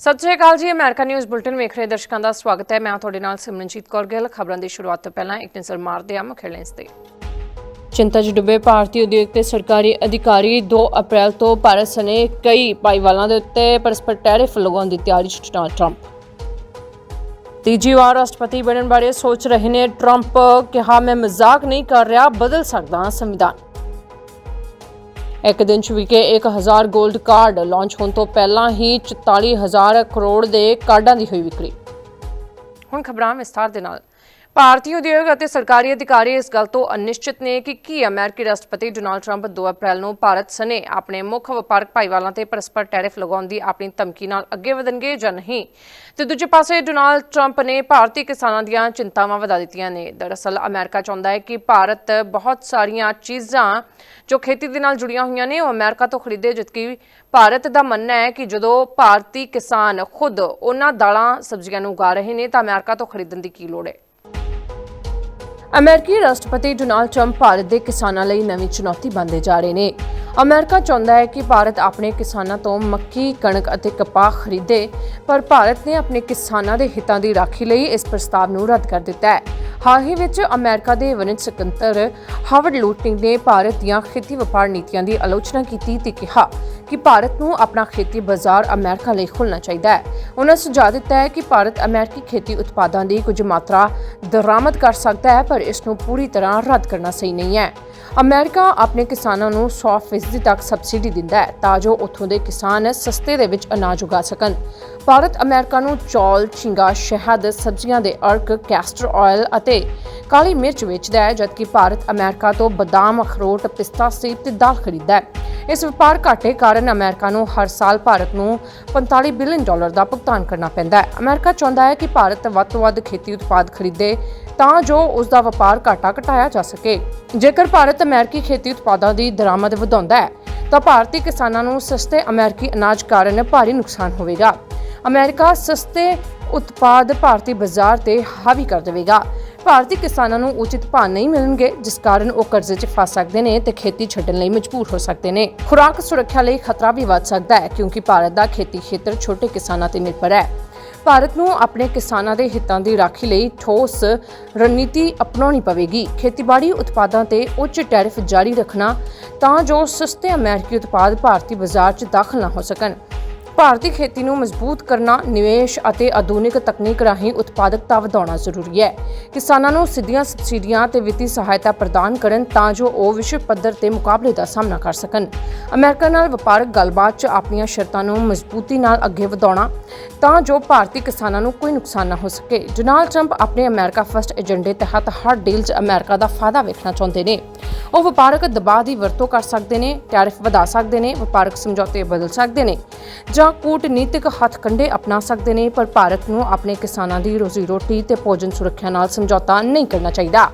ਸਤਿ ਸ਼੍ਰੀ ਅਕਾਲ ਜੀ, America news bulletin ਵੇਖ ਰਹੇ ਦਰਸ਼ਕਾਂ ਦਾ ਸਵਾਗਤ ਹੈ। ਮੈਂ ਤੁਹਾਡੇ ਨਾਲ ਸਿਮਰਨਜੀਤ ਕੌਰ ਗਿੱਲ। ਖਬਰਾਂ ਦੀ ਸ਼ੁਰੂਆਤ ਤੋਂ ਪਹਿਲਾਂ ਇੱਕ ਨਜ਼ਰ ਮਾਰਦੇ ਹਾਂ ਮੁੱਖ ਹੈਡਲਾਈਨਸ ਤੇ। ਚਿੰਤਾ 'ਚ ਡੁੱਬੇ ਭਾਰਤੀ ਉਦਯੋਗ ਤੇ ਸਰਕਾਰੀ ਅਧਿਕਾਰੀ 2 ਅਪ੍ਰੈਲ ਤੋਂ ਭਾਰਤ ਸਣੇ ਕਈ ਭਾਈਵਾਲਾਂ ਦੇ ਉੱਤੇ ਪਰਸਪਰ ਟੈਰਿਫ ਲਗਾਉਣ ਦੀ ਤਿਆਰੀ 'ਚ ਡੋਨਾਲਡ ਟਰੰਪ। ਤੀਜੀ ਵਾਰ ਰਾਸ਼ਟਰਪਤੀ ਬਣਨ ਬਾਰੇ ਸੋਚ ਰਹੇ ਨੇ। ਟਰੰਪ ਕਿਹਾ, ਮੈਂ ਮਜ਼ਾਕ ਨਹੀਂ ਕਰ ਰਿਹਾ, ਬਦਲ ਸਕਦਾ ਸੰਵਿਧਾਨ। ਇੱਕ ਦਿਨ 'ਚ ਵਿਕੇ 1000 골ਡ ਕਾਰਡ ਲਾਂਚ ਹੋਣ ਤੋਂ ਪਹਿਲਾਂ ਹੀ 44000 ਕਰੋੜ ਦੇ ਕਾਰਡਾਂ ਦੀ ਹੋਈ ਵਿਕਰੀ। ਹੁਣ ਖਬਰਾਂ ਵਿਸਥਾਰ ਦੇ ਨਾਲ। ਭਾਰਤੀ ਉਦਯੋਗ ਅਤੇ ਸਰਕਾਰੀ ਅਧਿਕਾਰੀ ਇਸ ਗੱਲ ਤੋਂ ਅਨਿਸ਼ਚਿਤ ਨੇ ਕਿ ਕੀ ਅਮਰੀਕੀ ਰਾਸ਼ਟਰਪਤੀ ਡੋਨਾਲਡ ਟਰੰਪ 2 ਅਪ੍ਰੈਲ ਨੂੰ ਭਾਰਤ ਸਣੇ ਆਪਣੇ ਮੁੱਖ ਵਪਾਰਕ ਭਾਈਵਾਲਾਂ ਤੇ ਪਰਸਪਰ ਟੈਰਿਫ ਲਗਾਉਣ ਦੀ ਆਪਣੀ ਧਮਕੀ ਨਾਲ ਅੱਗੇ ਵਧਣਗੇ ਜਾਂ ਨਹੀਂ? ਤੇ ਦੂਜੇ ਪਾਸੇ ਡੋਨਾਲਡ ਟਰੰਪ ਨੇ ਭਾਰਤੀ ਕਿਸਾਨਾਂ ਦੀਆਂ ਚਿੰਤਾਵਾਂ ਵਧਾ ਦਿੱਤੀਆਂ ਨੇ। ਦਰਅਸਲ ਅਮਰੀਕਾ ਚਾਹੁੰਦਾ ਹੈ ਕਿ ਭਾਰਤ ਬਹੁਤ ਸਾਰੀਆਂ ਚੀਜ਼ਾਂ ਜੋ ਖੇਤੀ ਦੇ ਨਾਲ ਜੁੜੀਆਂ ਹੋਈਆਂ ਨੇ, ਉਹ ਅਮਰੀਕਾ ਤੋਂ ਖਰੀਦੇ, ਜਦਕਿ ਭਾਰਤ ਦਾ ਮੰਨਣਾ ਹੈ ਕਿ ਜਦੋਂ ਭਾਰਤੀ ਕਿਸਾਨ ਖੁਦ ਉਹਨਾਂ ਦਾਲਾਂ, ਸਬਜ਼ੀਆਂ ਨੂੰ ਉਗਾ ਰਹੇ ਨੇ, ਤਾਂ ਅਮਰੀਕਾ ਤੋਂ ਖਰੀਦਣ ਦੀ ਕੀ ਲੋੜ ਹੈ? ਅਮਰੀਕੀ ਰਾਸ਼ਟਰਪਤੀ ਡੋਨਾਲਡ ਟਰੰਪ ਭਾਰਤ ਦੇ ਕਿਸਾਨਾਂ ਲਈ ਨਵੀਂ ਚੁਣੌਤੀ ਬਣਦੇ ਜਾ ਰਹੇ ਨੇ। ਅਮਰੀਕਾ ਚਾਹੁੰਦਾ ਹੈ ਕਿ ਭਾਰਤ ਆਪਣੇ ਕਿਸਾਨਾਂ ਤੋਂ ਮੱਕੀ, ਕਣਕ ਅਤੇ ਕਪਾਹ ਖਰੀਦੇ ਪਰ ਭਾਰਤ ਨੇ ਆਪਣੇ ਕਿਸਾਨਾਂ ਦੇ ਹਿੱਤਾਂ ਦੀ ਰਾਖੀ ਲਈ ਇਸ ਪ੍ਰਸਤਾਵ ਨੂੰ ਰੱਦ ਕਰ ਦਿੱਤਾ ਹੈ। ਹਾਲ ਹੀ ਵਿੱਚ ਅਮਰੀਕਾ ਦੇ ਵਣਜ ਸਕੱਤਰ ਹਾਵਰਡ ਲੂਟਿੰਗ ਨੇ ਭਾਰਤ ਦੀਆਂ ਖੇਤੀ ਵਪਾਰ ਨੀਤੀਆਂ ਦੀ ਆਲੋਚਨਾ ਕੀਤੀ ਤੇ ਕਿਹਾ ਕਿ ਭਾਰਤ ਨੂੰ ਆਪਣਾ ਖੇਤੀ ਬਾਜ਼ਾਰ ਅਮਰੀਕਾ ਲਈ ਖੋਲ੍ਹਣਾ ਚਾਹੀਦਾ ਹੈ। ਉਹਨਾਂ ਸੁਝਾਅ ਦਿੱਤਾ ਹੈ ਕਿ ਭਾਰਤ ਅਮਰੀਕੀ ਖੇਤੀ ਉਤਪਾਦਾਂ ਦੀ ਕੁਝ ਮਾਤਰਾ ਦਰਾਮਦ ਕਰ ਸਕਦਾ ਹੈ, ਪਰ ਇਸ ਨੂੰ ਪੂਰੀ ਤਰ੍ਹਾਂ ਰੱਦ ਕਰਨਾ ਸਹੀ ਨਹੀਂ ਹੈ। ਅਮਰੀਕਾ ਆਪਣੇ ਕਿਸਾਨਾਂ ਨੂੰ 100% ਤੱਕ ਸਬਸਿਡੀ ਦਿੰਦਾ ਹੈ ਤਾਂ ਜੋ ਉੱਥੋਂ ਦੇ ਕਿਸਾਨ ਸਸਤੇ ਦੇ ਵਿੱਚ ਅਨਾਜ ਉਗਾ ਸਕਣ। ਭਾਰਤ ਅਮਰੀਕਾ ਨੂੰ ਚੌਲ, ਝੀਂਗਾ, ਸ਼ਹਿਦ, ਸਬਜ਼ੀਆਂ ਦੇ ਅਰਕ, ਕੈਸਟਰ ਆਇਲ ਅਤੇ ਕਾਲੀ ਮਿਰਚ ਵੇਚਦਾ ਹੈ ਜਦਕਿ ਭਾਰਤ ਅਮਰੀਕਾ ਤੋਂ ਬਦਾਮ, ਅਖਰੋਟ, ਪਿਸਤਾ, ਸੇਬ ਤੇ ਦਾਲ ਖਰੀਦਦਾ ਹੈ। ਇਸ ਵਪਾਰ ਘਾਟੇ ਕਾਰਨ ਅਮਰੀਕਾ ਨੂੰ ਹਰ ਸਾਲ ਭਾਰਤ ਨੂੰ 45 ਬਿਲੀਅਨ ਡਾਲਰ ਦਾ ਭੁਗਤਾਨ ਕਰਨਾ ਪੈਂਦਾ ਹੈ। ਅਮਰੀਕਾ ਚਾਹੁੰਦਾ ਹੈ ਕਿ ਭਾਰਤ ਵੱਧ ਤੋਂ ਵੱਧ ਖੇਤੀ ਉਤਪਾਦ ਖਰੀਦੇ ਤਾਂ ਜੋ ਉਸ ਦਾ ਵਪਾਰ ਘਾਟਾ ਘਟਾਇਆ ਜਾ ਸਕੇ। ਜੇਕਰ ਭਾਰਤ ਅਮਰੀਕੀ ਖੇਤੀ ਉਤਪਾਦਾਂ ਦੀ ਦਰਾਮਦ ਵਧਾਉਂਦਾ ਹੈ ਤਾਂ ਭਾਰਤੀ ਕਿਸਾਨਾਂ ਨੂੰ ਸਸਤੇ ਅਮਰੀਕੀ ਅਨਾਜ ਕਾਰਨ ਭਾਰੀ ਨੁਕਸਾਨ ਹੋਵੇਗਾ। ਅਮਰੀਕਾ ਸਸਤੇ ਉਤਪਾਦ ਭਾਰਤੀ ਬਾਜ਼ਾਰ ਤੇ ਹਾਵੀ ਕਰ ਦੇਵੇਗਾ। ਭਾਰਤੀ ਕਿਸਾਨਾਂ ਨੂੰ ਉਚਿਤ ਭਾਅ ਨਹੀਂ ਮਿਲਣਗੇ, ਜਿਸ ਕਾਰਨ ਉਹ ਕਰਜ਼ੇ 'ਚ ਫਸ ਸਕਦੇ ਨੇ ਤੇ ਖੇਤੀ ਛੱਡਣ ਲਈ ਮਜਬੂਰ ਹੋ ਸਕਦੇ ਨੇ। ਖੁਰਾਕ ਸੁਰੱਖਿਆ ਲਈ ਖਤਰਾ ਵੀ ਵੱਧ ਸਕਦਾ ਹੈ, ਕਿਉਂਕਿ ਭਾਰਤ ਦਾ ਖੇਤੀ ਖੇਤਰ ਛੋਟੇ ਕਿਸਾਨਾਂ ਤੇ ਨਿਰਭਰ ਹੈ। ਭਾਰਤ ਨੂੰ ਆਪਣੇ ਕਿਸਾਨਾਂ ਦੇ ਹਿੱਤਾਂ ਦੀ ਰਾਖੀ ਲਈ ਠੋਸ ਰਣਨੀਤੀ ਅਪਣਾਉਣੀ ਪਵੇਗੀ। ਖੇਤੀਬਾੜੀ ਉਤਪਾਦਾਂ ਤੇ ਉੱਚ ਟੈਰਿਫ ਜਾਰੀ ਰੱਖਣਾ ਤਾਂ ਜੋ ਸਸਤੇ ਅਮਰੀਕੀ ਉਤਪਾਦ ਭਾਰਤੀ ਬਾਜ਼ਾਰ 'ਚ ਦਾਖਲ ਨਾ ਹੋ ਸਕਣ। ਭਾਰਤੀ ਖੇਤੀ ਨੂੰ ਮਜ਼ਬੂਤ ਕਰਨਾ, ਨਿਵੇਸ਼ ਅਤੇ ਆਧੁਨਿਕ ਤਕਨੀਕ ਰਾਹੀਂ ਉਤਪਾਦਕਤਾ ਵਧਾਉਣਾ ਜ਼ਰੂਰੀ ਹੈ। ਕਿਸਾਨਾਂ ਨੂੰ ਸਿੱਧੀਆਂ ਸਬਸਿਡੀਆਂ ਤੇ ਵਿੱਤੀ ਸਹਾਇਤਾ ਪ੍ਰਦਾਨ ਕਰਨ ਤਾਂ ਜੋ ਉਹ ਵਿਸ਼ਵ ਪੱਧਰ ਤੇ ਮੁਕਾਬਲੇ ਦਾ ਸਾਹਮਣਾ ਕਰ ਸਕਣ। ਅਮਰੀਕਾ ਨਾਲ ਵਪਾਰਕ ਗੱਲਬਾਤ 'ਚ ਆਪਣੀਆਂ ਸ਼ਰਤਾਂ ਨੂੰ ਮਜ਼ਬੂਤੀ ਨਾਲ ਅੱਗੇ ਵਧਾਉਣਾ ਤਾਂ ਜੋ ਭਾਰਤੀ ਕਿਸਾਨਾਂ ਨੂੰ ਕੋਈ ਨੁਕਸਾਨ ਨਾ ਹੋ ਸਕੇ। ਡੋਨਾਲਡ ਟਰੰਪ ਆਪਣੇ ਅਮਰੀਕਾ ਫਸਟ ਏਜੰਡੇ ਤਹਿਤ ਹਰ ਡੀਲ 'ਚ ਅਮਰੀਕਾ ਦਾ ਫਾਇਦਾ ਵੇਖਣਾ ਚਾਹੁੰਦੇ ਨੇ। ਉਹ ਵਪਾਰਕ ਦਬਾਅ ਦੀ ਵਰਤੋਂ ਕਰ ਸਕਦੇ ਨੇ, ਟੈਰਿਫ ਵਧਾ ਸਕਦੇ ਨੇ, ਵਪਾਰਕ ਸਮਝੌਤੇ ਬਦਲ ਸਕਦੇ ਨੇ। ਜਾਂ ਕੂਟਨੀਤਿਕ ਹੱਥਕੰਡੇ ਅਪਣਾ ਸਕਦੇ ਨੇ, ਪਰ ਭਾਰਤ ਨੂੰ ਆਪਣੇ ਕਿਸਾਨਾਂ ਦੀ ਰੋਜ਼ੀ ਰੋਟੀ ਤੇ ਭੋਜਨ ਸੁਰੱਖਿਆ ਨਾਲ ਸਮਝੌਤਾ ਨਹੀਂ ਕਰਨਾ ਚਾਹੀਦਾ।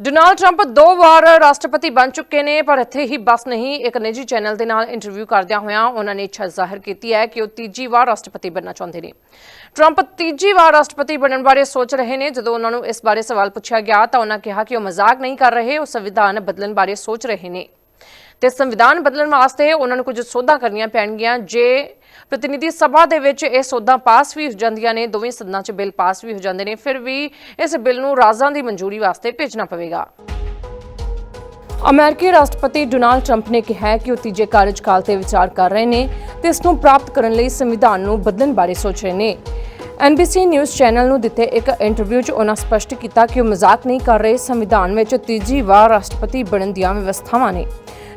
ਡੋਨਾਲਡ ਟਰੰਪ ਦੋ ਵਾਰ ਰਾਸ਼ਟਰਪਤੀ ਬਣ ਚੁੱਕੇ ਨੇ, ਪਰ ਇੱਥੇ ਹੀ ਬਸ ਨਹੀਂ, ਇੱਕ ਨਿੱਜੀ ਚੈਨਲ ਦੇ ਨਾਲ ਇੰਟਰਵਿਊ ਕਰਦਿਆਂ ਹੋਇਆਂ ਉਹਨਾਂ ਨੇ ਇੱਛਾ ਜ਼ਾਹਿਰ ਕੀਤੀ ਹੈ ਕਿ ਉਹ ਤੀਜੀ ਵਾਰ ਰਾਸ਼ਟਰਪਤੀ ਬਣਨਾ ਚਾਹੁੰਦੇ ਨੇ। ਟਰੰਪ ਤੀਜੀ ਵਾਰ ਰਾਸ਼ਟਰਪਤੀ ਬਣਨ ਬਾਰੇ ਸੋਚ ਰਹੇ ਨੇ। ਜਦੋਂ ਉਹਨਾਂ ਨੂੰ ਇਸ ਬਾਰੇ ਸਵਾਲ ਪੁੱਛਿਆ ਗਿਆ ਤਾਂ ਉਹਨਾਂ ਕਿਹਾ ਕਿ ਉਹ ਮਜ਼ਾਕ ਨਹੀਂ ਕਰ ਰਹੇ, ਉਹ ਸੰਵਿਧਾਨ ਬਦਲਣ ਬਾਰੇ ਸੋਚ ਰਹੇ ਨੇ। ਤੇ ਸੰਵਿਧਾਨ ਬਦਲਣ ਵਾਸਤੇ ਉਹਨਾਂ ਨੂੰ ਕੁਝ ਸੋਧਾਂ ਕਰਨੀਆਂ ਪੈਣਗੀਆਂ। ਜੇ ਪ੍ਰਤੀਨਿਧੀ ਸਭਾ ਦੇ ਵਿੱਚ ਇਹ ਸੋਧਾਂ ਪਾਸ ਵੀ ਹੋ ਜਾਂਦੀਆਂ ਨੇ, ਦੋਵੇਂ ਸਦਨਾਂ 'ਚ ਬਿੱਲ ਪਾਸ ਵੀ ਹੋ ਜਾਂਦੇ ਨੇ, ਫਿਰ ਵੀ ਇਸ ਬਿੱਲ ਨੂੰ ਰਾਜਾਂ ਦੀ ਮਨਜ਼ੂਰੀ ਵਾਸਤੇ ਭੇਜਣਾ ਪਵੇਗਾ। ਅਮਰੀਕੀ ਰਾਸ਼ਟਰਪਤੀ ਡੋਨਾਲਡ ਟਰੰਪ ਨੇ ਕਿਹਾ ਹੈ ਕਿ ਉਹ ਤੀਜੇ ਕਾਰਜਕਾਲ ਤੇ ਵਿਚਾਰ ਕਰ ਰਹੇ ਨੇ ਤੇ ਇਸ ਨੂੰ ਪ੍ਰਾਪਤ ਕਰਨ ਲਈ ਸੰਵਿਧਾਨ ਨੂੰ ਬਦਲਣ ਬਾਰੇ ਸੋਚ ਰਹੇ ਨੇ। NBC ਨਿਊਜ਼ ਚੈਨਲ ਨੂੰ ਦਿੱਤੇ ਇੱਕ ਇੰਟਰਵਿਊ 'ਚ ਉਹਨਾਂ ਸਪਸ਼ਟ ਕੀਤਾ ਕਿ ਉਹ ਮਜ਼ਾਕ ਨਹੀਂ ਕਰ ਰਹੇ। ਸੰਵਿਧਾਨ ਵਿੱਚ ਤੀਜੀ ਵਾਰ ਰਾਸ਼ਟਰਪਤੀ ਬਣਨ ਦੀਆਂ ਵਿਵਸਥਾਵਾਂ ਨੇ।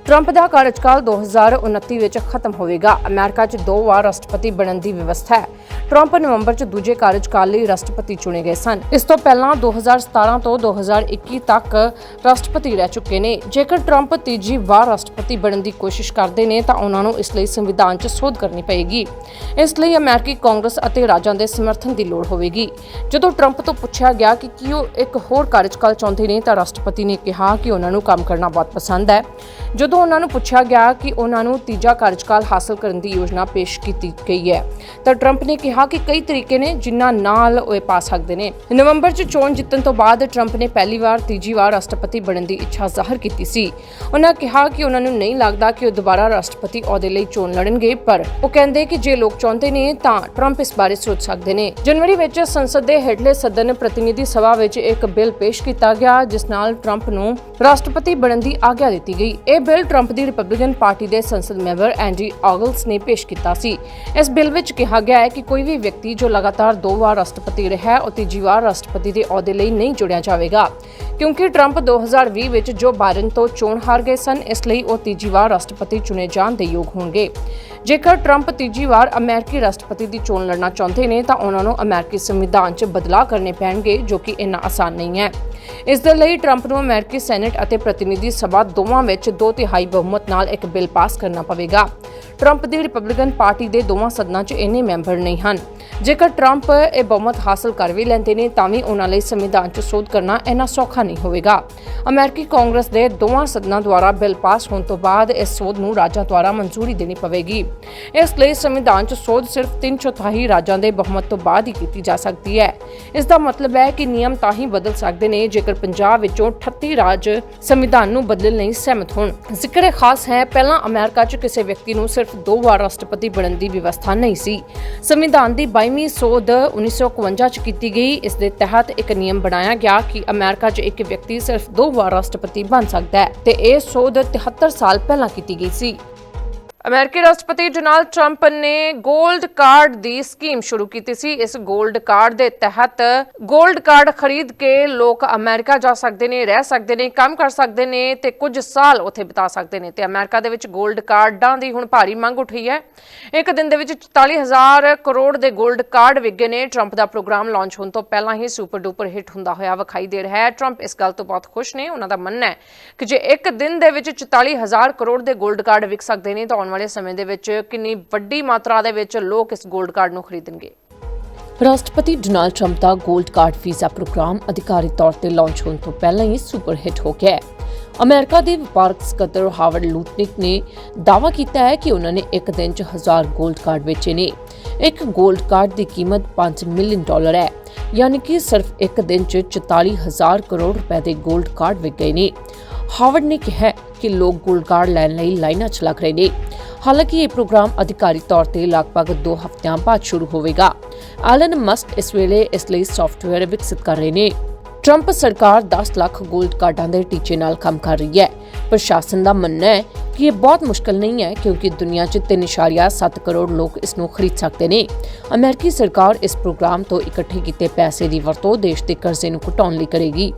ਟਰੰਪ ਦਾ ਕਾਰਜਕਾਲ 2029 ਵਿੱਚ ਖਤਮ ਹੋਵੇਗਾ। ਅਮਰੀਕਾ 'ਚ ਦੋ ਵਾਰ ਰਾਸ਼ਟਰਪਤੀ ਬਣਨ ਦੀ ਵਿਵਸਥਾ ਹੈ। ਟਰੰਪ ਨਵੰਬਰ 'ਚ ਦੂਜੇ ਕਾਰਜਕਾਲ ਲਈ ਰਾਸ਼ਟਰਪਤੀ ਚੁਣੇ ਗਏ ਸਨ। ਇਸ ਤੋਂ ਪਹਿਲਾਂ 2017 ਤੋਂ 2021 ਤੱਕ ਰਾਸ਼ਟਰਪਤੀ ਰਹਿ ਚੁੱਕੇ ਨੇ। ਜੇਕਰ ਟਰੰਪ ਤੀਜੀ ਵਾਰ ਰਾਸ਼ਟਰਪਤੀ ਬਣਨ ਦੀ ਕੋਸ਼ਿਸ਼ ਕਰਦੇ ਨੇ, ਤਾਂ ਉਹਨਾਂ ਨੂੰ ਇਸ ਲਈ ਸੰਵਿਧਾਨ 'ਚ ਸੋਧ ਕਰਨੀ ਪਏਗੀ। ਇਸ ਲਈ ਅਮਰੀਕੀ ਕਾਂਗਰਸ ਅਤੇ ਰਾਜਾਂ ਦੇ ਸਮਰਥਨ ਦੀ ਲੋੜ ਹੋਵੇਗੀ। ਜਦੋਂ ਟਰੰਪ ਤੋਂ ਪੁੱਛਿਆ ਗਿਆ ਕਿ ਕੀ ਉਹ ਇੱਕ ਹੋਰ ਕਾਰਜਕਾਲ ਚਾਹੁੰਦੇ ਨੇ, ਤਾਂ ਰਾਸ਼ਟਰਪਤੀ ਨੇ ਕਿਹਾ ਕਿ ਉਹਨਾਂ ਨੂੰ ਕੰਮ ਕਰਨਾ ਬਹੁਤ ਪਸੰਦ ਹੈ। ਜਦੋਂ ਜਦੋਂ ਉਹਨਾਂ ਨੂੰ ਪੁੱਛਿਆ ਗਿਆ ਕਿ ਉਹਨਾਂ ਨੂੰ ਤੀਜਾ ਕਾਰਜਕਾਲ ਹਾਸਲ ਕਰਨ ਦੀ ਯੋਜਨਾ ਪੇਸ਼ ਕੀਤੀ ਗਈ ਹੈ, ਤਾਂ ਟਰੰਪ ਨੇ ਕਿਹਾ ਕਿ ਕਈ ਤਰੀਕੇ ਨੇ ਜਿਨ੍ਹਾਂ ਨਾਲ ਉਹ ਪਾ ਸਕਦੇ ਨੇ। ਨਵੰਬਰ 'ਚ ਚੋਣ ਜਿੱਤਣ ਤੋਂ ਬਾਅਦ ਟਰੰਪ ਨੇ ਪਹਿਲੀ ਵਾਰ ਤੀਜੀ ਵਾਰ ਰਾਸ਼ਟਰਪਤੀ ਬਣਨ ਦੀ ਇੱਛਾ ਜ਼ਾਹਰ ਕੀਤੀ ਸੀ। ਉਹਨਾਂ ਕਿਹਾ ਕਿ ਉਹਨਾਂ ਨੂੰ ਨਹੀਂ ਲੱਗਦਾ ਕਿ ਉਹ ਦੁਬਾਰਾ ਰਾਸ਼ਟਰਪਤੀ ਅਹੁਦੇ ਲਈ ਚੋਣ ਲੜਨਗੇ, ਪਰ ਉਹ ਕਹਿੰਦੇ ਕਿ ਜੇ ਲੋਕ ਚਾਹੁੰਦੇ ਨੇ ਤਾਂ ਟਰੰਪ ਇਸ ਬਾਰੇ ਸੋਚ ਸਕਦੇ ਨੇ। ਜਨਵਰੀ ਵਿੱਚ ਸੰਸਦ ਦੇ ਹੇਠਲੇ ਸਦਨ ਪ੍ਰਤੀਨਿਧੀ ਸਭਾ ਵਿੱਚ ਇੱਕ ਬਿੱਲ ਪੇਸ਼ ਕੀਤਾ ਗਿਆ, ਜਿਸ ਨਾਲ ਟਰੰਪ ਨੂੰ ਰਾਸ਼ਟਰਪਤੀ ਬਣਨ ਦੀ ਆਗਿਆ ਦਿੱਤੀ ਗਈ। ਇਹ ਬਿੱਲ ਟਰੰਪ ਦੀ ਰਿਪਬਲਿਕਨ ਪਾਰਟੀ ਦੇ ਸੰਸਦ ਮੈਂਬਰ ਐਂਡੀ ਆਗਲਸ ਨੇ ਪੇਸ਼ ਕੀਤਾ ਸੀ। ਇਸ ਬਿੱਲ ਵਿੱਚ ਕਿਹਾ ਗਿਆ ਹੈ ਕਿ ਕੋਈ ਵੀ ਵਿਅਕਤੀ ਜੋ ਲਗਾਤਾਰ ਦੋ ਵਾਰ ਰਾਸ਼ਟਰਪਤੀ ਰਿਹਾ ਹੈ, ਉਹ ਤੀਜੀ ਵਾਰ ਰਾਸ਼ਟਰਪਤੀ ਦੇ ਅਹੁਦੇ ਲਈ ਨਹੀਂ ਚੁਣਿਆ ਜਾਵੇਗਾ। ਕਿਉਂਕਿ ਟਰੰਪ 2020 ਵਿੱਚ ਜੋ ਬਾਇਡਨ ਤੋਂ ਚੋਣ ਹਾਰ ਗਏ ਸਨ, ਇਸ ਲਈ ਉਹ ਤੀਜੀ ਵਾਰ ਰਾਸ਼ਟਰਪਤੀ ਚੁਣੇ ਜਾਣ ਦੇ ਯੋਗ ਹੋਣਗੇ। ਜੇਕਰ ਟਰੰਪ ਤੀਜੀ ਵਾਰ ਅਮਰੀਕੀ ਰਾਸ਼ਟਰਪਤੀ ਦੀ ਚੋਣ ਲੜਨਾ ਚਾਹੁੰਦੇ ਨੇ, ਤਾਂ ਉਹਨਾਂ ਨੂੰ ਅਮਰੀਕੀ ਸੰਵਿਧਾਨ 'ਚ ਬਦਲਾਅ ਕਰਨੇ ਪੈਣਗੇ, ਜੋ ਕਿ ਇੰਨਾ ਆਸਾਨ ਨਹੀਂ ਹੈ। ਇਸ ਦੇ ਲਈ ਟਰੰਪ ਨੂੰ ਅਮਰੀਕੀ ਸੈਨੇਟ ਅਤੇ ਪ੍ਰਤੀਨਿਧੀ ਸਭਾ ਦੋਵਾਂ ਵਿੱਚ ਦੋ ਤਿਹਾਈ ਬਹੁਮਤ ਨਾਲ ਇੱਕ ਬਿੱਲ ਪਾਸ ਕਰਨਾ ਪਵੇਗਾ। ਟਰੰਪ ਦੀ ਰਿਪਬਲਿਕਨ ਪਾਰਟੀ ਦੇ ਦੋਵਾਂ ਸਦਨਾਂ 'ਚ ਇੰਨੇ ਮੈਂਬਰ ਨਹੀਂ ਹਨ। ਜੇਕਰ ਟਰੰਪ ਇਹ ਬਹੁਮਤ ਹਾਸਲ ਕਰ ਵੀ ਲੈਂਦੇ ਨੇ, ਤਾਂ ਵੀ ਉਹਨਾਂ ਲਈ ਸੰਵਿਧਾਨ 'ਚ ਸੋਧ ਕਰਨਾ ਇੰਨਾ ਸੌਖਾ ਨਹੀਂ ਹੋਵੇਗਾ। ਅਮਰੀਕੀ ਕਾਂਗਰਸ ਦੇ ਦੋਵਾਂ ਸਦਨਾਂ ਦੁਆਰਾ ਬਿੱਲ ਪਾਸ ਹੋਣ ਤੋਂ ਬਾਅਦ ਇਸ ਸੋਧ ਨੂੰ ਰਾਜਾਂ ਦੁਆਰਾ ਮਨਜ਼ੂਰੀ ਦੇਣੀ ਪਵੇਗੀ। ਇਸ ਲਈ ਸੰਵਿਧਾਨ 'ਚ ਸੋਧ ਸਿਰਫ 3 ਚੌਥਾਈ ਰਾਜਾਂ ਦੇ ਬਹੁਮਤ ਤੋਂ ਬਾਅਦ ਹੀ ਕੀਤੀ ਜਾ ਸਕਦੀ ਹੈ। ਇਸ ਦਾ ਮਤਲਬ ਹੈ ਕਿ ਨਿਯਮ ਤਾਂ ਹੀ ਬਦਲ ਸਕਦੇ ਨੇ ਜੇਕਰ ਪੰਜਾਬ ਵਿੱਚੋਂ 38 ਰਾਜ ਸੰਵਿਧਾਨ ਨੂੰ ਬਦਲਣ ਲਈ ਸਹਿਮਤ ਹੋਣ। ਜ਼ਿਕਰ ਖਾਸ ਹੈ, ਪਹਿਲਾਂ ਅਮਰੀਕਾ 'ਚ ਕਿਸੇ ਵਿਅਕਤੀ ਨੂੰ ਸਿਰਫ ਦੋ ਵਾਰ ਰਾਸ਼ਟਰਪਤੀ ਬਣਨ ਦੀ ਵਿਵਸਥਾ ਨਹੀਂ ਸੀ। ਸੰਵਿਧਾਨ ਦੀ 22ਵੀਂ ਸੋਧ 1951 'ਚ ਕੀਤੀ ਗਈ। ਇਸ ਦੇ ਤਹਿਤ ਇੱਕ ਨਿਯਮ ਬਣਾਇਆ ਗਿਆ ਕਿ ਅਮਰੀਕਾ 'ਚ ਇੱਕ ਵਿਅਕਤੀ ਸਿਰਫ ਦੋ ਵਾਰ ਰਾਸ਼ਟਰਪਤੀ ਬਣ ਸਕਦਾ ਹੈ ਤੇ ਇਹ ਸੋਧ 73 ਸਾਲ ਪਹਿਲਾਂ ਕੀਤੀ ਗਈ ਸੀ। ਅਮਰੀਕੀ ਰਾਸ਼ਟਰਪਤੀ ਡੋਨਾਲਡ ਟਰੰਪ ਨੇ 골ਡ ਕਾਰਡ ਦੀ ਸਕੀਮ ਸ਼ੁਰੂ ਕੀਤੀ ਸੀ। ਇਸ 골ਡ ਕਾਰਡ ਦੇ ਤਹਿਤ 골ਡ ਕਾਰਡ ਖਰੀਦ ਕੇ ਲੋਕ ਅਮਰੀਕਾ ਜਾ ਸਕਦੇ ਨੇ, ਰਹਿ ਸਕਦੇ ਨੇ, ਕੰਮ ਕਰ ਸਕਦੇ ਨੇ ਤੇ ਕੁਝ ਸਾਲ ਉੱਥੇ ਬਿਤਾ ਸਕਦੇ ਨੇ। ਤੇ ਅਮਰੀਕਾ ਦੇ ਵਿੱਚ 골ਡ ਕਾਰਡਾਂ ਦੀ ਹੁਣ ਭਾਰੀ ਮੰਗ ਉੱਠੀ ਹੈ। ਇੱਕ ਦਿਨ ਦੇ ਵਿੱਚ 44000 ਕਰੋੜ ਦੇ 골ਡ ਕਾਰਡ ਵਿਗੇ ਨੇ। ਟਰੰਪ ਦਾ ਪ੍ਰੋਗਰਾਮ ਲਾਂਚ ਹੋਣ ਤੋਂ ਪਹਿਲਾਂ ਹੀ ਸੁਪਰ ਡੂਪਰ ਹਿੱਟ ਹੁੰਦਾ ਹੋਇਆ ਵਿਖਾਈ ਦੇ ਰਿਹਾ ਹੈ। 트ੰਪ ਇਸ ਗੱਲ ਤੋਂ ਬਹੁਤ ਖੁਸ਼ ਨੇ। ਉਹਨਾਂ ਦਾ ਮੰਨਣਾ ਹੈ ਕਿ ਜੇ ਇੱਕ ਦਿਨ ਦੇ ਵਿੱਚ 44000 ਕਰੋੜ ਦੇ 골ਡ ਕਾਰਡ ਵਿਕ ਸਕਦੇ ਨੇ, ਤਾਂ ਆਉਣ ਵਾਲੇ ਸਮੇਂ ਦੇ ਵਿੱਚ ਕਿੰਨੀ ਵੱਡੀ ਮਾਤਰਾ ਦੇ ਵਿੱਚ ਲੋਕ ਇਸ 골ਡ ਕਾਰਡ ਨੂੰ ਖਰੀਦਣਗੇ। ਰਾਸ਼ਟਰਪਤੀ ਡੋਨਾਲਡ 트ੰਪ ਦਾ 골ਡ ਕਾਰਡ ਵੀਜ਼ਾ ਪ੍ਰੋਗਰਾਮ ਅਧਿਕਾਰੀ ਤੌਰ ਤੇ ਲਾਂਚ ਹੋਣ ਤੋਂ ਪਹਿਲਾਂ ਹੀ ਸੁਪਰ ਹਿੱਟ ਹੋ ਗਿਆ ਅਮਰੀਕਾ ਦੇ ਵਪਾਰਕ ਸਕੱਤਰ ਹਾਵਰਡ ਲੂਟਨਿਕ ਨੇ ਦਾਅਵਾ ਕੀਤਾ ਹੈ ਕਿ ਉਹਨਾਂ ਨੇ ਇੱਕ ਦਿਨ 'ਚ 1000 골ਡ ਕਾਰਡ ਵੇਚੇ ਨੇ। ਇੱਕ 골ਡ ਕਾਰਡ ਦੀ ਕੀਮਤ 5 ਮਿਲੀਅਨ ਡਾਲਰ ਹੈ, ਯਾਨੀ ਕਿ ਸਿਰਫ ਇੱਕ ਦਿਨ 'ਚ 44000 ਕਰੋੜ ਰੁਪਏ ਦੇ ਗੋਲਡ ਕਾਰਡ ਵਿਕ ਨੇ। ਹਾਵਰਡ ਨੇ ਕਿਹਾ ਕਿ ਲੋਕ ਗੋਲਡ ਕਾਰਡ ਲੈਣ ਲਈ ਲਾਈਨਾਂ 'ਚ ਲੱਗ ਰਹੇ ਨੇ। ਹਾਲਾਂਕਿ ਇਹ ਪ੍ਰੋਗਰਾਮ ਅਧਿਕਾਰੀ ਤੌਰ ਤੇ ਲਗਭਗ 2 ਹਫ਼ਤਿਆਂ ਬਾਅਦ ਸ਼ੁਰੂ ਹੋਵੇਗਾ। ਐਲਨ ਮਸਕ ਇਸ ਵੇਲੇ ਇਸ ਲਈ ਸੌਫਟਵੇਅਰ ਵਿਕਸਿਤ ਕਰ ਰਹੇ ਨੇ। ਟਰੰਪ ਸਰਕਾਰ 10 ਲੱਖ 골ਡ ਕਾਰਡਾਂ ਦੇ ਟੀਚੇ ਨਾਲ ਕੰਮ ਕਰ ਰਹੀ ਹੈ। ਪ੍ਰਸ਼ਾਸਨ ਦਾ ਮੰਨਣਾ ਹੈ ਕਿ ਇਹ ਬਹੁਤ ਮੁਸ਼ਕਲ ਨਹੀਂ ਹੈ, ਕਿਉਂਕਿ ਦੁਨੀਆ 'ਚ 3.7 ਕਰੋੜ ਲੋਕ ਇਸ ਨੂੰ ਖਰੀਦ ਸਕਦੇ ਨੇ। ਅਮਰੀਕੀ ਸਰਕਾਰ ਇਸ ਪ੍ਰੋਗਰਾਮ ਤੋਂ ਇਕੱਠੇ ਕੀਤੇ ਪੈਸੇ ਦੀ ਵਰਤੋਂ ਦੇਸ਼ ਦੇ ਕਰਜ਼ੇ ਨੂੰ ਘਟਾਉਣ ਲਈ ਕਰੇਗੀ।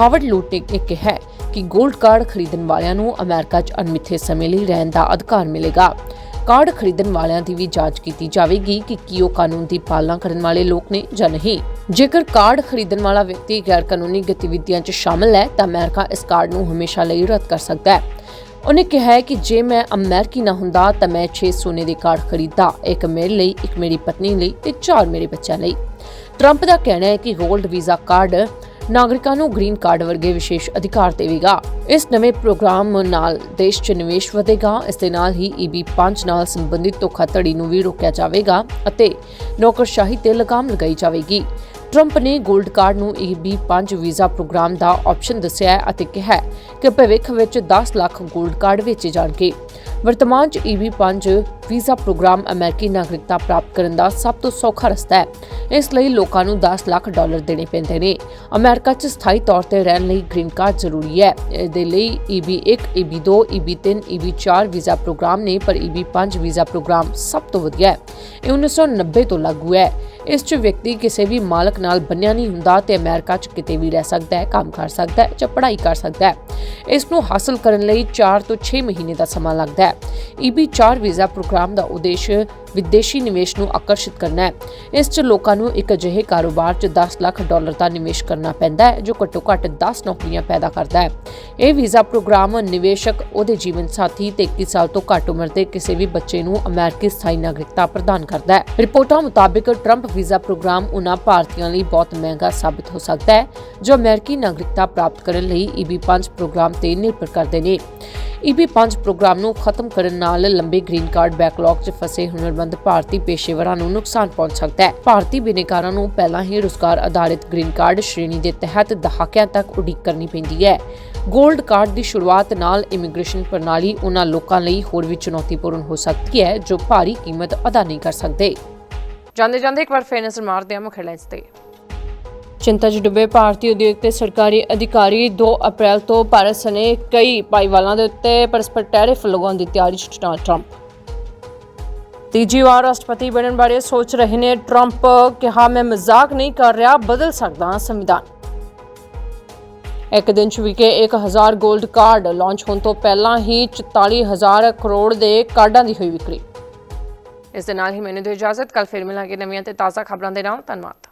ਹਾਰਵਰਡ ਲੂਟਨਿਕ ਨੇ ਕਿਹਾ ਕਿ 골ਡ ਕਾਰਡ ਖਰੀਦਣ ਵਾਲਿਆਂ ਨੂੰ ਅਮਰੀਕਾ 'ਚ ਅਣਮਿੱਥੇ ਸਮੇਂ ਲਈ ਰਹਿਣ ਦਾ ਅਧਿਕਾਰ ਮਿਲੇਗਾ। ਕਾਰਡ ਖਰੀਦਣ ਵਾਲਿਆਂ ਦੀ ਵੀ ਜਾਂਚ ਕੀਤੀ ਜਾਵੇਗੀ ਕਿ ਕੀ ਉਹ ਕਾਨੂੰਨ ਦੀ ਪਾਲਣਾ ਕਰਨ ਵਾਲੇ ਲੋਕ ਨੇ ਜਾਂ ਨਹੀਂ। ਜੇਕਰ ਕਾਰਡ ਖਰੀਦਣ ਵਾਲਾ ਵਿਅਕਤੀ ਗੈਰ ਕਾਨੂੰਨੀ ਗਤੀਵਿਧੀਆਂ 'ਚ ਸ਼ਾਮਲ ਹੈ, ਤਾਂ ਅਮਰੀਕਾ ਇਸ ਕਾਰਡ ਨੂੰ ਹਮੇਸ਼ਾ ਲਈ ਰੱਦ ਕਰ ਸਕਦਾ ਹੈ। ਉਹਨੇ ਕਿਹਾ ਹੈ ਕਿ ਜੇ ਮੈਂ ਅਮਰੀਕੀ ਨਾ ਹੁੰਦਾ, ਤਾਂ ਮੈਂ 6 ਸੋਨੇ ਦੇ ਕਾਰਡ ਖਰੀਦਦਾ, ਇੱਕ ਮੇਰੇ ਲਈ, ਇੱਕ ਮੇਰੀ ਪਤਨੀ ਲਈ ਤੇ ਚਾਰ ਮੇਰੇ ਬੱਚਿਆਂ ਲਈ। ਟਰੰਪ ਦਾ ਕਹਿਣਾ ਹੈ ਕਿ ਗੋਲਡ ਵੀਜ਼ਾ ਕਾਰਡ ਨਾਗਰਿਕਾਂ ਨੂੰ ਗ੍ਰੀਨ ਕਾਰਡ ਵਰਗੇ ਵਿਸ਼ੇਸ਼ ਅਧਿਕਾਰ ਦੇਵੇਗਾ। ਇਸ ਨਵੇਂ ਪ੍ਰੋਗਰਾਮ ਨਾਲ ਦੇਸ਼ 'ਚ ਨਿਵੇਸ਼ ਵਧੇਗਾ। ਇਸ ਦੇ ਨਾਲ ਹੀ EB5 ਨਾਲ ਸੰਬੰਧਿਤ ਧੋਖਾਧੜੀ ਨੂੰ ਵੀ ਰੋਕਿਆ ਜਾਵੇਗਾ ਅਤੇ ਨੌਕਰਸ਼ਾਹੀ ਤੇ ਲਗਾਮ ਲਗਾਈ ਜਾਵੇਗੀ। ਟਰੰਪ ਨੇ 골ਡ ਕਾਰਡ ਨੂੰ EB5 ਵੀਜ਼ਾ ਪ੍ਰੋਗਰਾਮ ਦਾ ਆਪਸ਼ਨ ਦੱਸਿਆ ਅਤੇ ਕਿਹਾ ਕਿ ਭਵਿੱਖ ਵਿੱਚ 10 ਲੱਖ 골ਡ ਕਾਰਡ ਵੇਚੇ ਜਾਣਗੇ। ਵਰਤਮਾਨ 'ਚ EB5 ਵੀਜ਼ਾ ਪ੍ਰੋਗਰਾਮ ਅਮਰੀਕੀ ਨਾਗਰਿਕਤਾ ਪ੍ਰਾਪਤ ਕਰਨ ਦਾ ਸਭ ਤੋਂ ਸੌਖਾ ਰਸਤਾ ਹੈ। ਇਸ ਲਈ ਲੋਕਾਂ ਨੂੰ 10 ਲੱਖ ਡਾਲਰ ਦੇਣੇ ਪੈਂਦੇ ਨੇ। ਅਮਰੀਕਾ 'ਚ ਸਥਾਈ ਤੌਰ ਤੇ ਰਹਿਣ ਲਈ ਗ੍ਰੀਨ ਕਾਰਡ ਜ਼ਰੂਰੀ ਹੈ। ਇਸ ਦੇ ਲਈ EB1 EB2 EB3 EB4 visa programme ਨੇ, ਪਰ EB5 ਵੀਜ਼ਾ ਪ੍ਰੋਗਰਾਮ ਸਭ ਤੋਂ ਵਧੀਆ ਹੈ। ਇਹ 1990 ਤੋਂ ਲਾਗੂ ਹੈ। ਇਸ 'ਚ ਵਿਅਕਤੀ ਕਿਸੇ ਵੀ ਮਾਲਕ ਨਾਲ ਬੰਨਿਆ ਨਹੀਂ ਹੁੰਦਾ ਤੇ ਅਮਰੀਕਾ 'ਚ ਕਿਤੇ ਵੀ ਰਹਿ ਸਕਦਾ ਹੈ, ਕੰਮ ਕਰ ਸਕਦਾ ਹੈ ਜਾਂ ਪੜ੍ਹਾਈ ਕਰ ਸਕਦਾ ਹੈ। ਇਸ ਨੂੰ ਹਾਸਲ ਕਰਨ ਲਈ 4 ਤੋਂ 6 ਮਹੀਨੇ ਦਾ ਸਮਾਂ ਲੱਗਦਾ ਹੈ। EB4 ਵੀਜ਼ਾ ਪ੍ਰੋਗਰਾਮ ਦਾ ਉਦੇਸ਼ ਵਿਦੇਸ਼ੀ ਨਿਵੇਸ਼ ਨੂੰ ਆਕਰਸ਼ਿਤ ਕਰਨਾ ਹੈ। ਇਸ 'ਚ ਲੋਕਾਂ ਨੂੰ ਇੱਕ ਅਜਿਹੇ ਕਾਰੋਬਾਰ 'ਚ 10 ਲੱਖ ਡਾਲਰ ਦਾ ਨਿਵੇਸ਼ ਕਰਨਾ ਪੈਂਦਾ ਹੈ, ਜੋ ਘੱਟੋ ਘੱਟ 10 ਨੌਕਰੀਆਂ ਪੈਦਾ ਕਰਦਾ ਹੈ। ਇਹ ਵੀਜ਼ਾ ਪ੍ਰੋਗਰਾਮ ਨਿਵੇਸ਼ਕ, ਉਹਦੇ ਜੀਵਨ ਸਾਥੀ ਤੇ 21 ਸਾਲ ਤੋਂ ਘੱਟ ਉਮਰ ਦੇ ਕਿਸੇ ਵੀ ਬੱਚੇ ਨੂੰ ਅਮਰੀਕੀ ਸਥਾਈ ਨਾਗਰਿਕਤਾ ਪ੍ਰਦਾਨ ਕਰਦਾ ਹੈ। ਰਿਪੋਰਟਾਂ ਮੁਤਾਬਕ ਟਰੰਪ ਵੀਜ਼ਾ ਪ੍ਰੋਗਰਾਮ ਉਹਨਾਂ ਭਾਰਤੀਆਂ ਲਈ ਬਹੁਤ ਮਹਿੰਗਾ ਸਾਬਤ ਹੋ ਸਕਦਾ ਹੈ, ਜੋ ਅਮਰੀਕੀ ਨਾਗਰਿਕਤਾ ਪ੍ਰਾਪਤ ਕਰਨ ਲਈ EB5 ਪ੍ਰੋਗਰਾਮ ਤੇ ਨਿਰਭਰ ਕਰਦੇ ਨੇ। EB5 ਪ੍ਰੋਗਰਾਮ ਨੂੰ ਖਤਮ ਕਰਨ ਨਾਲ ਲੰਬੇ ਗ੍ਰੀਨ ਕਾਰਡ ਬੈਕਲੌਗ 'ਚ ਫਸੇ ਹੁਨਰਮੰਦ ਭਾਰਤੀ ਪੇਸ਼ੇਵਰਾਂ ਨੂੰ ਨੁਕਸਾਨ ਪਹੁੰਚ ਸਕਦਾ ਹੈ। ਭਾਰਤੀ ਬਿਨੇਕਾਰਾਂ ਨੂੰ ਪਹਿਲਾਂ ਹੀ ਰੁਜ਼ਗਾਰ ਆਧਾਰਿਤ ਗ੍ਰੀਨ ਕਾਰਡ ਸ਼੍ਰੇਣੀ ਦੇ ਤਹਿਤ ਦਹਾਕਿਆਂ ਤੱਕ ਉਡੀਕ ਕਰਨੀ ਪੈਂਦੀ ਹੈ। ਗੋਲਡ ਕਾਰਡ ਦੀ ਸ਼ੁਰੂਆਤ ਨਾਲ ਇਮੀਗ੍ਰੇਸ਼ਨ ਪ੍ਰਣਾਲੀ ਉਹਨਾਂ ਲੋਕਾਂ ਲਈ ਹੋਰ ਵੀ ਚੁਣੌਤੀਪੂਰਨ ਹੋ ਸਕਦੀ ਹੈ, ਜੋ ਭਾਰੀ ਕੀਮਤ ਅਦਾ ਨਹੀਂ ਕਰ ਸਕਦੇ। ਜਾਂਦੇ ਜਾਂਦੇ ਇੱਕ ਵਾਰ ਫੇਰ ਨਜ਼ਰ ਮਾਰਦੇ ਹਾਂ ਮੁੱਖ ਹੈਡਲਾਈਨਸ ਤੇ। ਚਿੰਤਾ 'ਚ ਡੁੱਬੇ ਭਾਰਤੀ ਉਦਯੋਗ ਤੇ ਸਰਕਾਰੀ ਅਧਿਕਾਰੀ 2 ਅਪ੍ਰੈਲ ਤੋਂ ਭਾਰਤ ਸਣੇ ਕਈ ਭਾਈਵਾਲਾਂ ਦੇ ਉੱਤੇ ਪਰਸਪਰ ਟੈਰਿਫ ਲਗਾਉਣ ਦੀ ਤਿਆਰੀ 'ਚ ਡੋਨਾਲਡ ਟਰੰਪ। ਤੀਜੀ ਵਾਰ ਰਾਸ਼ਟਰਪਤੀ ਬਣਨ ਬਾਰੇ ਸੋਚ ਰਹੇ ਨੇ ਟਰੰਪ। ਕਿਹਾ, ਮੈਂ ਮਜ਼ਾਕ ਨਹੀਂ ਕਰ ਰਿਹਾ, ਬਦਲ ਸਕਦਾ ਸੰਵਿਧਾਨ। ਇੱਕ ਦਿਨ 'ਚ ਵਿਕੇ 1000 골ਡ ਕਾਰਡ ਲਾਂਚ ਹੋਣ ਤੋਂ ਪਹਿਲਾਂ ਹੀ 44000 ਕਰੋੜ ਦੇ ਕਾਰਡਾਂ ਦੀ ਹੋਈ ਵਿਕਰੀ। ਇਸ ਦੇ ਨਾਲ ਹੀ ਮੈਨੂੰ ਦਿਓ ਇਜਾਜ਼ਤ। ਕੱਲ ਫਿਰ ਮਿਲਾਂਗੇ ਨਵੀਆਂ ਤੇ ਤਾਜ਼ਾ ਖਬਰਾਂ ਦੇ ਨਾਲ। ਧੰਨਵਾਦ।